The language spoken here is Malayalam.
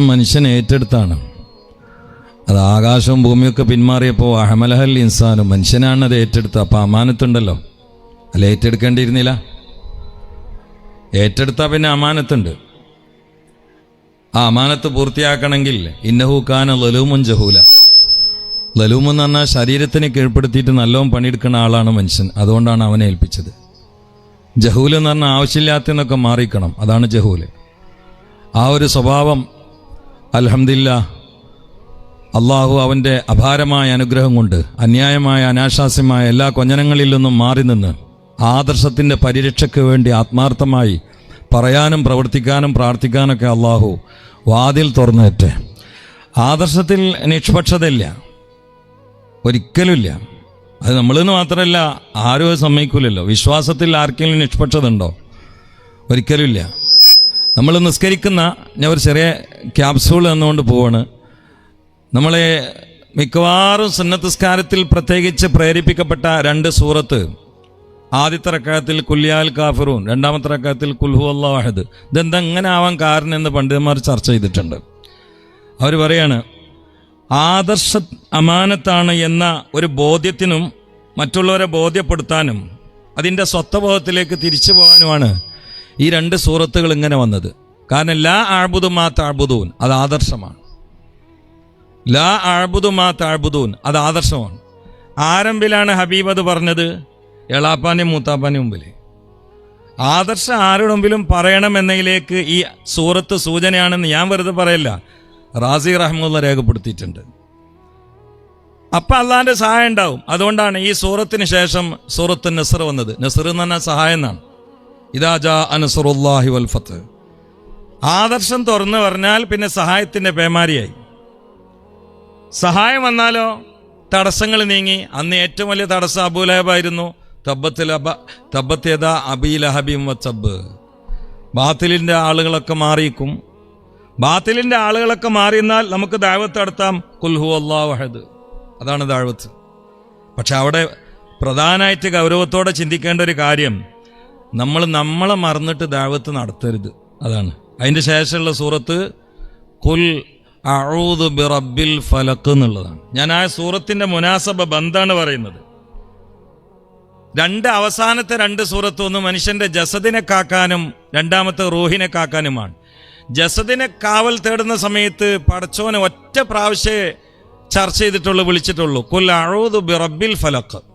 മനുഷ്യൻ ഏറ്റെടുത്താണ്. അത് ആകാശവും ഭൂമിയൊക്കെ പിന്മാറിയപ്പോൾ അഹമലഹൽ ഇൻസാനും മനുഷ്യനാണ് അത് ഏറ്റെടുത്തത്. അപ്പം അമാനത്തുണ്ടല്ലോ. അല്ല ഏറ്റെടുക്കേണ്ടിയിരുന്നില്ല? ഏറ്റെടുത്താൽ പിന്നെ അമാനത്തുണ്ട്. ആ അമാനത്ത് പൂർത്തിയാക്കണമെങ്കിൽ ഇന്നഹു കാന ലലൂമുൻ ജഹൂല. ലലൂം എന്ന് പറഞ്ഞാൽ ശരീരത്തിനെ കീഴ്പ്പെടുത്തിയിട്ട് നല്ലോണം പണിയെടുക്കുന്ന ആളാണ് മനുഷ്യൻ. അതുകൊണ്ടാണ് അവനെ ഏൽപ്പിച്ചത്. ജഹൂൽ എന്ന് പറഞ്ഞാൽ ആവശ്യമില്ലാത്തതെന്നൊക്കെ മാറിക്കണം അതാണ് ജഹൂൽ. ആ ഒരു സ്വഭാവം അൽഹംദില്ല അള്ളാഹു അവന്റെ അപാരമായ അനുഗ്രഹം കൊണ്ട് അന്യായമായ അനാശാസ്യമായ എല്ലാ കൊഞ്ഞനങ്ങളിൽ നിന്നും മാറി നിന്ന് ആദർശത്തിന്റെ പരിരക്ഷയ്ക്ക് വേണ്ടി ആത്മാർത്ഥമായി പറയാനും പ്രവർത്തിക്കാനും പ്രാർത്ഥിക്കാനൊക്കെ അള്ളാഹു വാതിൽ തുറന്നേറ്റെ. ആദർശത്തിൽ നിഷ്പക്ഷതയില്ല. ഒരിക്കലുമില്ല. അത് നമ്മളെന്ന് മാത്രമല്ല ആരും സമ്മതിക്കില്ലല്ലോ സമ്മതിക്കൂലല്ലോ. വിശ്വാസത്തിൽ ആർക്കെങ്കിലും നിഷ്പക്ഷത ഉണ്ടോ? ഒരിക്കലുമില്ല. നമ്മൾ നിസ്കരിക്കുന്ന ഞാൻ ഒരു ചെറിയ ക്യാപ്സൂൾ എന്നുകൊണ്ട് പോവാണ്. നമ്മളെ മിക്കവാറും സുന്നത്തസ്കാരത്തിൽ പ്രത്യേകിച്ച് പ്രേരിപ്പിക്കപ്പെട്ട രണ്ട് സൂറത്ത്. ആദ്യത്തെ റക്കാത്തിൽ കുല്യാൽ കാഫിറൂൻ രണ്ടാമത്തെ റക്കാത്തിൽ കുൽഹു അള്ളാഹദ് ഇതെന്താ എങ്ങനെ ആവാൻ കാരണം എന്ന് പണ്ഡിതന്മാർ ചർച്ച ചെയ്തിട്ടുണ്ട്. അവർ പറയാണ് ആദർശ അമാനത്താണ് എന്ന ഒരു ബോധ്യത്തിനും മറ്റുള്ളവരെ ബോധ്യപ്പെടുത്താനും അതിന്റെ സ്വത്വബോധത്തിലേക്ക് തിരിച്ചു പോകാനുമാണ് ഈ രണ്ട് സൂറത്തുകൾ ഇങ്ങനെ വന്നത്. കാരണം ലാ ആഴ്ബുദു മാ താഴ്ബുദൂൻ അത് ആദർശമാണ്. ലാ ആഴ്ബുദു മാ താഴ്ബുദൂൻ അത് ആദർശമാണ്. ആരംഭിലാണ് ഹബീബ് അത് പറഞ്ഞത്? എളാപ്പാന്റെയും മൂത്താപ്പാന്റെ മുമ്പിൽ ആദർശം ആരുടെ മുമ്പിലും പറയണമെന്നതിലേക്ക് ഈ സൂറത്ത് സൂചനയാണെന്ന് ഞാൻ വെറുതെ പറയല്ല റാസി റഹ്മുള്ള രേഖപ്പെടുത്തിയിട്ടുണ്ട്. അപ്പം അള്ളാന്റെ സഹായം ഉണ്ടാവും. അതുകൊണ്ടാണ് ഈ സൂറത്തിന് ശേഷം സൂറത്ത് നസർ വന്നത്. നസർ എന്ന് പറഞ്ഞാൽ സഹായം എന്നാണ്. വൽഫത്ത് ആദർശം തുറന്നു പറഞ്ഞാൽ പിന്നെ സഹായത്തിന്റെ പേമാരിയായി. സഹായം വന്നാലോ? തടസ്സങ്ങൾ നീങ്ങി. അന്ന് ഏറ്റവും വലിയ തടസ്സം അബൂലഹബായിരുന്നു തബ്ബത്തിൽ അബ തബ്ബത്തേത അബീലഹബിം വച്ചബ് ബാത്തിലിന്റെ ആളുകളൊക്കെ മാറിയിക്കും ബാത്തിലിന്റെ ആളുകളൊക്കെ മാറിയെന്നാൽ നമുക്ക് ദാഴ്വത്ത് നടത്താം. കുൽഹു അള്ളാഹദ് അതാണ് ദാഴ്വത്ത് പക്ഷെ അവിടെ പ്രധാനമായിട്ട് ഗൗരവത്തോടെ ചിന്തിക്കേണ്ട ഒരു കാര്യം. നമ്മൾ നമ്മളെ മറന്നിട്ട് ദാവത്ത് നടത്തരുത്. അതാണ്. അതിന്റെ ശേഷമുള്ള സൂറത്ത് കുൽ അഊദു ബിറബ്ബിൽ ഫലക്ക് എന്നുള്ളതാണ്. ഞാൻ ആ സൂറത്തിന്റെ മുനാസബ ബന്ധാണ് പറയുന്നത്. രണ്ട് അവസാനത്തെ രണ്ട് സൂറത്ത് ഒന്ന് മനുഷ്യന്റെ ജസദിനെ കാക്കാനും രണ്ടാമത്തെ റൂഹിനെ കാക്കാനുമാണ്. ജസദിനെ കാവൽ തേടുന്ന സമയത്ത് പടച്ചോനെ ഒറ്റ പ്രാവശ്യമേ ചർച്ച ചെയ്തിട്ടുള്ളൂ വിളിച്ചിട്ടുള്ളൂ. കുൽ അഊദു ബിറബിൽ ഫലക്ക്